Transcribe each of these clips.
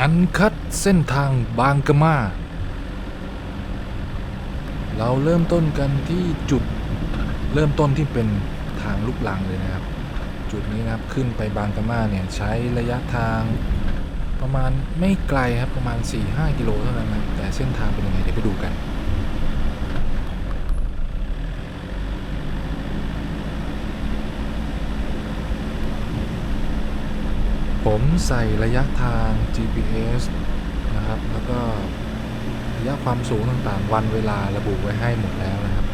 อันคัดเส้นทางบางกะมา เราเริ่มต้นกันที่จุดเริ่มต้นที่เป็นทางลูกลังเลยนะครับ จุดนี้นะครับขึ้นไปบางกะมาเนี่ยใช้ระยะทางประมาณไม่ไกลครับประมาณ 4-5 กิโลเท่านั้นนะแต่เส้นทางเป็นยังไงเดี๋ยวไปดูกัน ผมใส่ระยะทาง GPS นะครับ แล้วก็ระยะความสูงต่างๆ วันเวลาระบุไว้ให้หมดแล้วนะครับ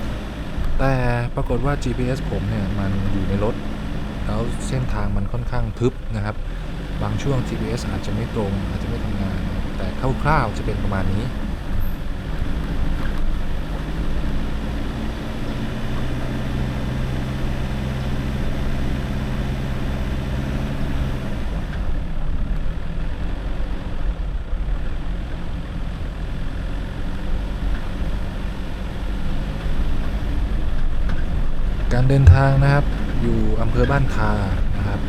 แต่ปรากฏว่า GPS ผมเนี่ยมันอยู่ในรถ แล้วเส้นทางมันค่อนข้างทึบนะครับ บางช่วง GPS อาจจะไม่ตรงอาจจะไม่ทำงาน แต่คร่าวๆจะเป็นประมาณนี้ การเดินทางนะครับ อยู่อำเภอบ้านคานะครับ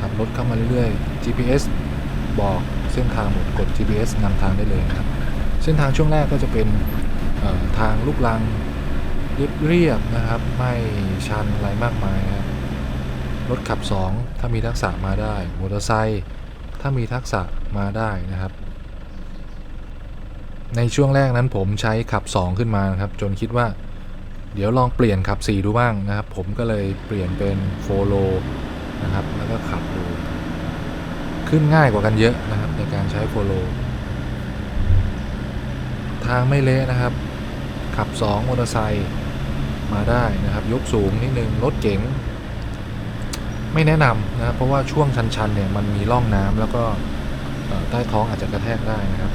ขับรถเข้ามาเรื่อยๆ GPS บอกเส้นทางหมดกด GPS นำทางได้เลยครับ เส้นทางช่วงแรกก็จะเป็นทางลูกลังเรียบเรียบๆนะครับ ไม่ชันอะไรมากมายครับรถขับ 2 ถ้ามีทักษะมาได้มอเตอร์ไซค์ถ้ามีทักษะมาได้นะครับ ในช่วงแรกนั้นผมใช้ขับ 2 ขึ้นมานะครับ จนคิดว่า เดี๋ยวลองเปลี่ยนขับ 4 ดูบ้างนะครับ ผมก็เลยเปลี่ยนเป็นโฟโลนะครับ แล้วก็ขับดู ขึ้นง่ายกว่ากันเยอะนะครับ ในการใช้โฟโลทางไม่เละนะครับ ขับ 2 มอเตอร์ไซค์มาได้นะครับ ยกสูงนิดนึงรถเก๋งไม่แนะนำนะครับเพราะว่าช่วงชันๆเนี่ยมันมีร่องน้ำแล้วก็ใต้ท้องอาจจะกระแทกได้นะครับ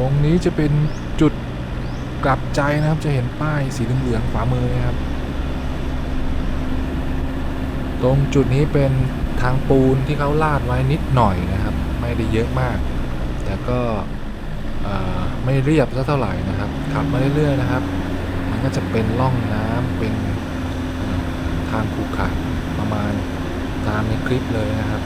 ตรง นี้จะเป็นจุดกลับใจนะครับ จะเห็นป้ายสีเหลืองๆขวามือนะครับ ตรงจุดนี้เป็นทางปูนที่เขาลาดไว้นิดหน่อยนะครับ ไม่ได้เยอะมาก แต่ก็ไม่เรียบสักเท่าไหร่นะครับขับมาเรื่อยๆนะครับ มันก็จะเป็นร่องน้ำเป็นทางขรุขระประมาณตามในคลิปเลยนะครับ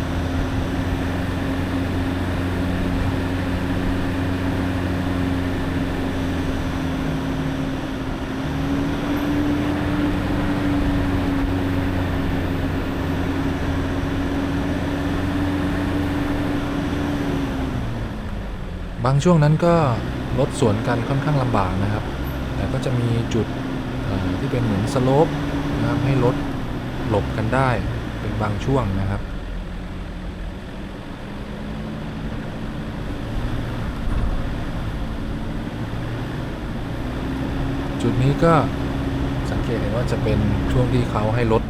บางช่วงนั้นก็รถสวนกันค่อนข้างลำบากนะครับ แต่ก็จะมีจุดที่เป็นเหมือนสโลปนะครับให้รถหลบกันได้เป็นบางช่วงนะครับ จุดนี้ก็สังเกตเห็นว่าจะเป็นช่วงที่เขาให้รถ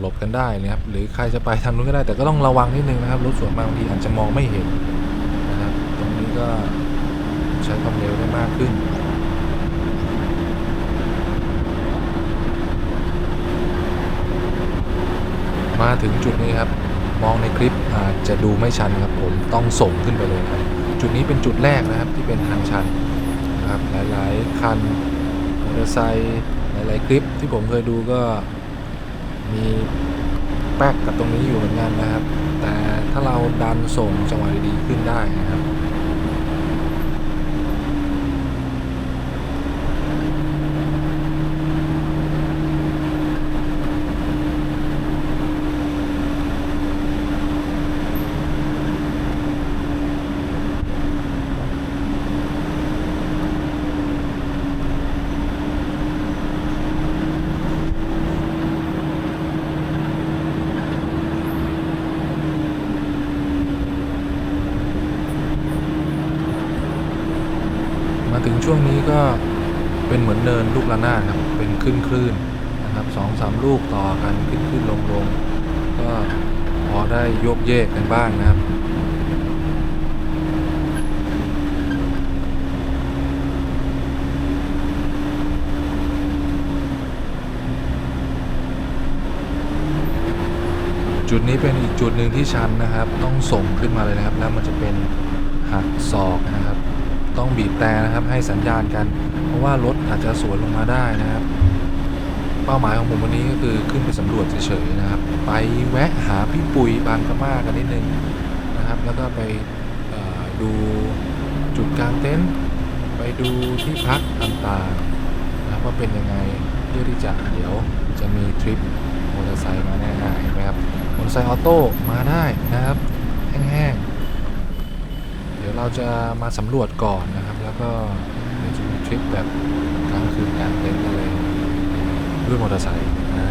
หลบกันได้นะครับ หรือใครจะไปทางนู้นก็ได้แต่ก็ต้องระวังนิดนึงนะครับรถสวนมาบางทีอาจจะมองไม่เห็น ก็ใช้ความเร็วได้มากขึ้น มาถึงจุดนี้ครับ มองในคลิปอาจจะดูไม่ชันครับผมต้องส่งขึ้นไปเลยครับจุดนี้เป็นจุดแรกนะครับที่เป็นทางชันนะครับหลายๆคันมอเตอร์ไซค์หลายๆคลิปที่ผมเคยดูก็มีแป๊กกับตรงนี้อยู่เหมือนกันนะครับ แต่ถ้าเราดันส่งจังหวะดีๆขึ้นได้นะครับ มาถึง ช่วงนี้ก็เป็นเหมือนเนินลูกระนาดครับ เป็นคลื่นคลื่นๆนะครับสองสามลูกต่อกันขึ้นขึ้นลงลงก็พอได้โยกเยกกันบ้างนะครับจุดนี้เป็นอีกจุดหนึ่งที่ชันนะครับ ต้องส่งขึ้นมาเลยนะครับ แล้วมันจะเป็นหักศอกนะครับ ต้องบีบแต่นะครับให้สัญญาณกัน เพราะว่ารถอาจจะสวนลงมาได้นะครับ เป้าหมายของผมวันนี้ก็คือขึ้นไปสำรวจเฉยๆนะครับ ไปแวะหาพี่ปุ๋ยบางกะมากันนิดนึงนะครับ แล้วก็ไปดูจุดกลางเต็นท์ไปดูที่พักต่างๆนะครับว่าเป็นยังไงเพื่อที่จะเดี๋ยวจะมีทริปมอเตอร์ไซค์มาแน่ๆเห็นไหมครับมอเตอร์ไซค์ออโต้มาได้นะครับแห้งๆ ดี๋ยวเราจะมาสำรวจก่อนนะครับ แล้วก็เดี๋ยวจะมีทริปแบบกลางคืนกลางเต็นท์กันเลยด้วยมอเตอร์ไซค์อ่า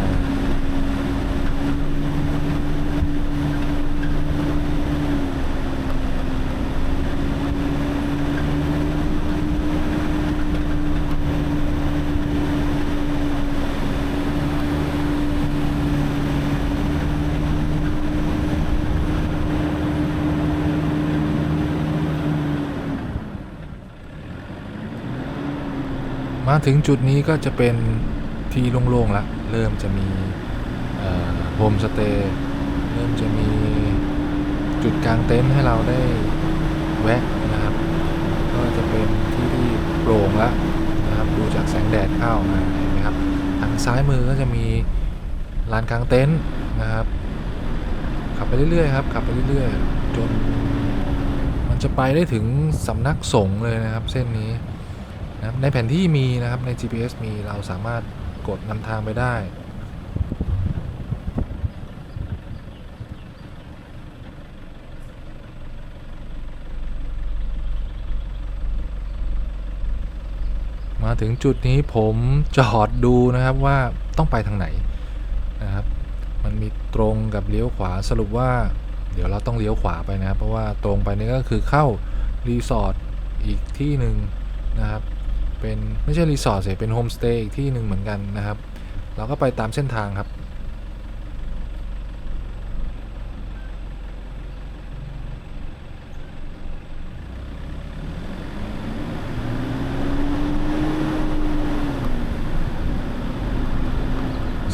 มาถึงจุดนี้ก็จะเป็นที่โล่งๆแล้วเริ่มจะมีโฮมสเตย์เริ่มจะมีจุดกลางเต็นท์ให้เราได้แวะนะครับ ก็จะเป็นที่ที่โปร่งแล้วนะครับดูจากแสงแดดเข้ามาเห็นไหมครับทางซ้ายมือก็จะมีลานกลางเต็นท์นะครับ ขับไปเรื่อยๆครับขับไปเรื่อยๆจนมันจะไปได้ถึงสำนักสงฆ์เลยนะครับ เส้นนี้ นะครับในแผนที่มีนะครับใน GPS มีเราสามารถกดนำทางไปได้ มาถึงจุดนี้ผมจอดดูนะครับว่าต้องไปทางไหนนะครับ มันมีตรงกับเลี้ยวขวาสรุปว่าเดี๋ยวเราต้องเลี้ยวขวาไปนะครับ เพราะว่าตรงไปนี่ก็คือเข้ารีสอร์ทอีกที่หนึ่งนะครับ เป็นไม่ใช่รีสอร์ทสิเป็นโฮมสเตย์อีกที่หนึ่งเหมือนกันนะครับ เราก็ไปตามเส้นทางครับ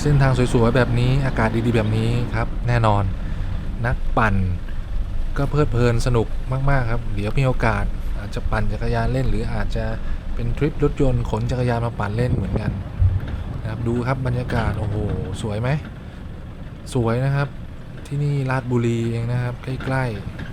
เส้นทางสวยๆแบบนี้อากาศดีๆแบบนี้ครับแน่นอนนักปั่นก็เพลิดเพลินสนุกมาก ๆ ครับ เดี๋ยวมีโอกาสอาจจะปั่นจักรยานเล่นหรืออาจจะ เป็นทริปรถยนต์ขนจักรยานมาปั่นเล่นเหมือนกันนะครับดูครับบรรยากาศโอ้โหสวยไหมสวยนะครับที่นี่ราชบุรีเองนะครับใกล้ๆ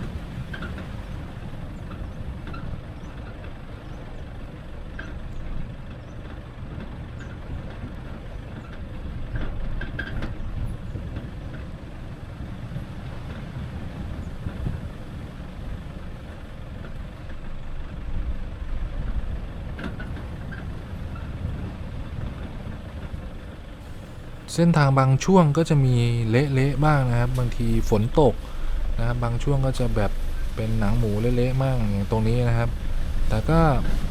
เส้นทางบางช่วงก็จะมีเละๆบ้างนะครับ บางทีฝนตกนะครับบางช่วงก็จะแบบเป็นหนังหมูเละๆบ้างอย่างตรงนี้นะครับ แต่ก็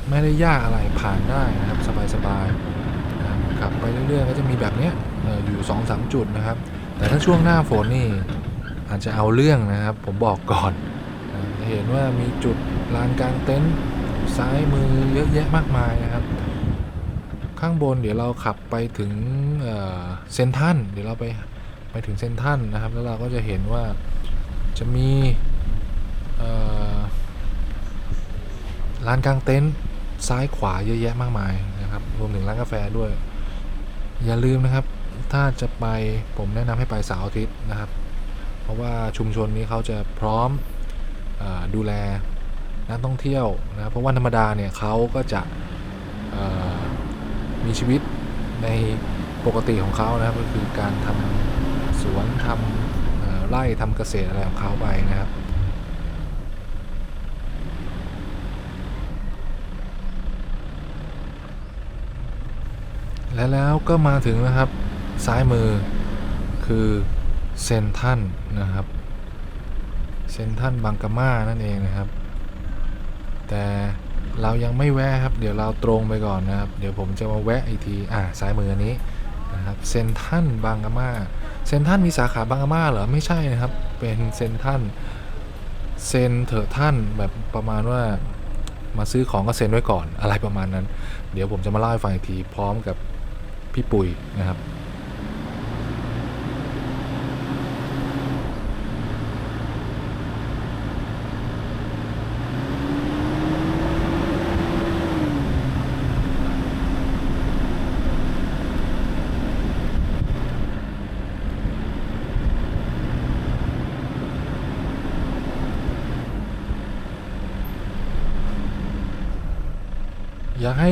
ไม่ได้ยากอะไรผ่านได้นะครับสบายๆนะครับขับไปเรื่อยๆก็จะมีแบบเนี้ยอออยู่2อสจุดนะครับ แต่ถ้าช่วงหน้าฝนนี่อาจจะเอาเรื่องนะครับ ผมบอกก่อนนะเห็นว่ามีจุดลานกลางเต็นท์ซ้ายมือเยอะแยะมากมายนะครับ ข้างบนเดี๋ยวเราขับไปถึงเซนทันเดี๋ยวเราไปไปถึงเซนทันนะครับ แล้วเราก็จะเห็นว่าจะมีร้านกลางเต็นท์ซ้ายขวาเยอะแยะมากมายนะครับรวมถึงร้านกาแฟด้วย อย่าลืมนะครับ ถ้าจะไปผมแนะนำให้ไปเสาร์อาทิตย์นะครับ เพราะว่าชุมชนนี้เขาจะพร้อมอดูแลนักท่องเที่ยวนะเพราะวันธรรมดาเนี่ยเขาก็จะ มีชีวิตในปกติของเขานะครับก็คือการทำสวนทำไร่ทำเกษตรอะไรของเขาไปนะครับและแล้วก็มาถึงนะครับซ้ายมือคือเซนทันนะครับเซนทันบางกะมานั่นเองนะครับ แต่ เรายังไม่แวะครับ เดี๋ยวเราตรงไปก่อนนะครับ เดี๋ยวผมจะมาแวะอีกทีอ่าซ้ายมือนี้นะครับเซนทันบางกะมาเซนทันมีสาขาบางกะมาเหรอไม่ใช่นะครับ เป็นเซนทันเซนเถอะท่านแบบประมาณว่ามาซื้อของก็เซ็นไว้ก่อนอะไรประมาณนั้น เดี๋ยวผมจะมาเล่าให้ฟังอีกทีพร้อมกับพี่ปุ๋ยนะครับ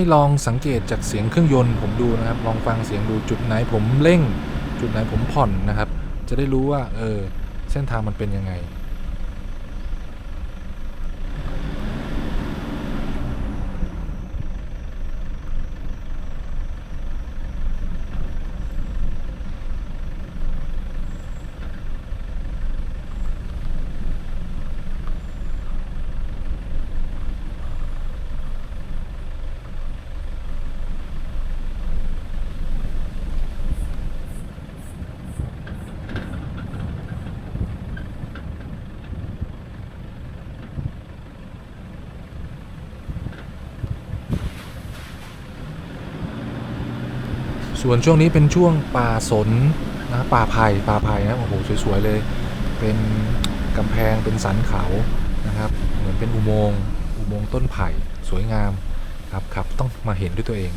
ให้ลองสังเกตจากเสียงเครื่องยนต์ผมดูนะครับ ลองฟังเสียงดูจุดไหนผมเร่ง จุดไหนผมผ่อนนะครับ จะได้รู้ว่าเออเส้นทางมันเป็นยังไง ส่วนช่วงนี้เป็นช่วงป่าสนนะป่าไผ่ป่าไผ่นะโอ้โหสวยๆเลย เป็นกำแพงเป็นสันเขานะครับเหมือนเป็นอุโมงค์อุโมงค์ต้นไผ่สวยงามครับครับต้องมาเห็นด้วยตัวเอง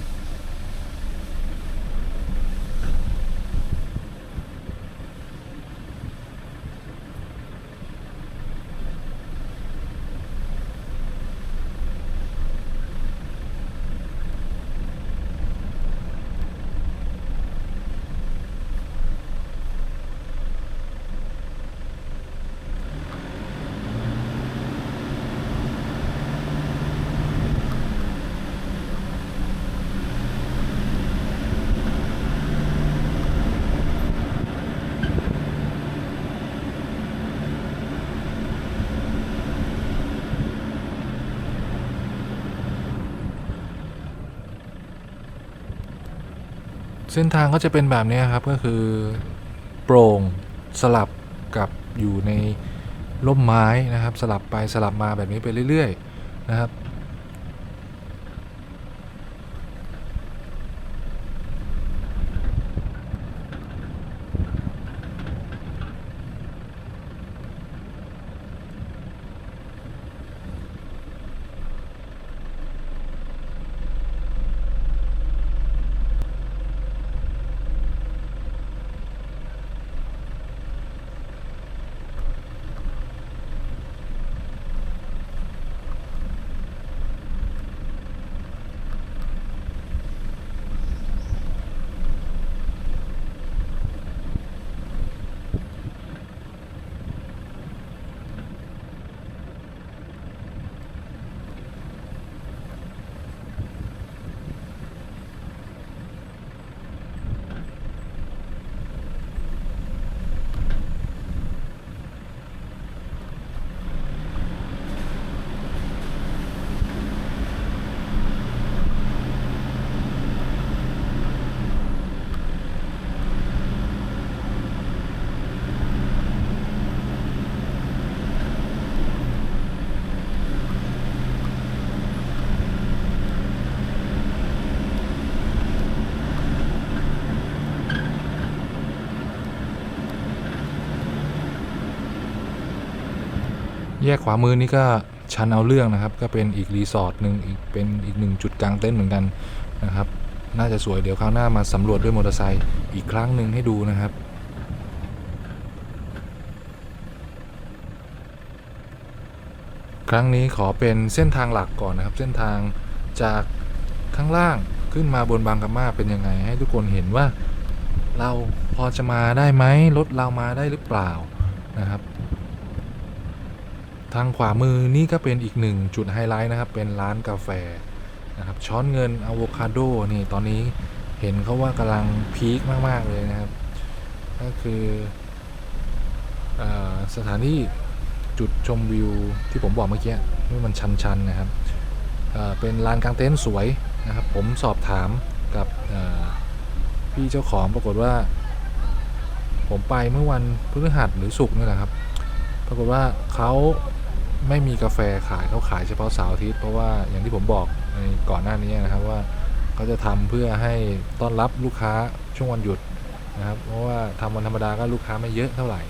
เส้นทางก็จะเป็นแบบนี้ครับก็คือโปร่งสลับกับอยู่ในร่มไม้นะครับ สลับไปสลับมาแบบนี้ไปเรื่อย ๆ นะครับ แยกขวามือนี่ก็ชันเอาเรื่องนะครับ ก็เป็นอีกรีสอร์ทหนึ่งอีกเป็นอีกหนึ่งจุดกลางเต็นท์เหมือนกันนะครับ น่าจะสวยเดี๋ยวคราวหน้ามาสำรวจด้วยมอเตอร์ไซค์อีกครั้งหนึ่งให้ดูนะครับครั้งนี้ขอเป็นเส้นทางหลักก่อนนะครับ เส้นทางจากข้างล่างขึ้นมาบนบางกะมาเป็นยังไง ให้ทุกคนเห็นว่าเราพอจะมาได้ไหมรถเรามาได้หรือเปล่านะครับ ทางขวามือนี่ก็เป็นอีกหนึ่งจุดไฮไลท์นะครับ เป็นร้านกาแฟนะครับ ช้อนเงินอะโวคาโดนี่ตอนนี้เห็นเขาว่ากำลังพีคมาก ๆ เลยนะครับ ก็คืออสถานที่จุดชมวิวที่ผมบอกเมื่อกี้ที่มันชัน ๆ นะครับเเป็นลานกลางเต็นท์สวยนะครับ ผมสอบถามกับพี่เจ้าของปรากฏว่า ผมไปเมื่อวันพฤหัสหรือศุกร์นี่แหละครับ ปรากฏว่าเขา ไม่มีกาแฟขายเขาขายเฉพาะเสาร์อาทิตย์เพราะว่าอย่างที่ผมบอกในก่อนหน้านี้นะครับว่าเขาจะทำเพื่อให้ต้อนรับลูกค้าช่วงวันหยุดนะครับเพราะว่าทำวันธรรมดาก็ลูกค้าไม่เยอะเท่าไหร่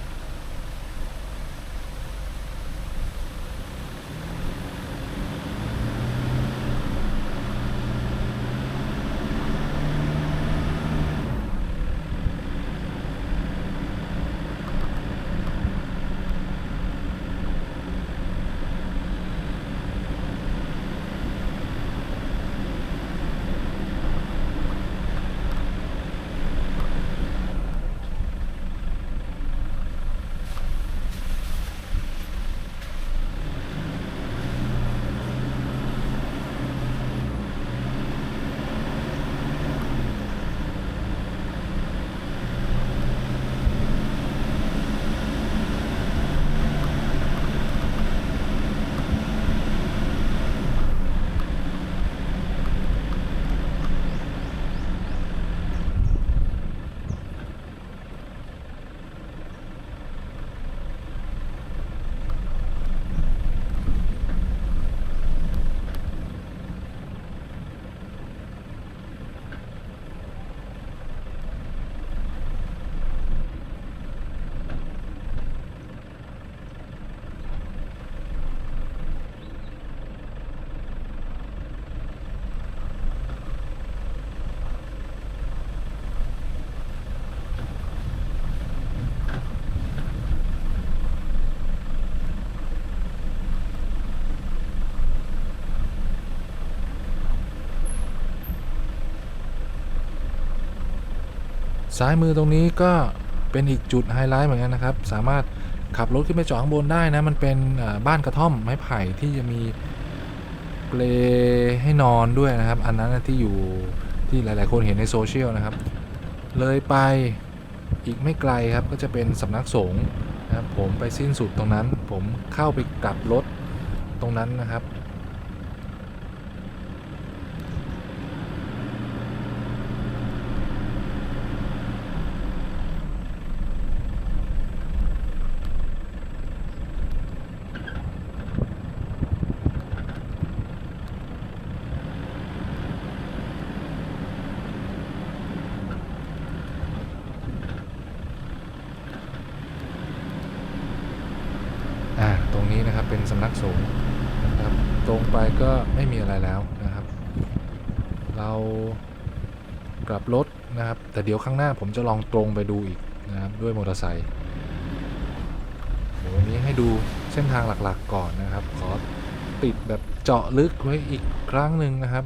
ซ้ายมือตรงนี้ก็เป็นอีกจุดไฮไลท์เหมือนกันนะครับ สามารถขับรถขึ้นไปจอดข้างบนได้นะ มันเป็นบ้านกระท่อมไม้ไผ่ที่จะมีเปลให้นอนด้วยนะครับ อันนั้นที่อยู่ที่หลาย ๆ คนเห็นในโซเชียลนะครับ เลยไปอีกไม่ไกลครับก็จะเป็นสำนักสงฆ์นะครับผมไปสิ้นสุดตรงนั้น ผมเข้าไปกลับรถตรงนั้นนะครับ อ่าตรงนี้ นะครับเป็นสำนักสงฆ์นะครับตรงไปก็ไม่มีอะไรแล้วนะครับ เรากลับรถนะครับ แต่เดี๋ยวข้างหน้าผมจะลองตรงไปดูอีกนะครับด้วยมอเตอร์ไซค์เดี๋ยววันนี้ให้ดูเส้นทางหลักๆก่อนนะครับ ขอติดแบบเจาะลึกไว้อีกครั้งหนึ่งนะครับ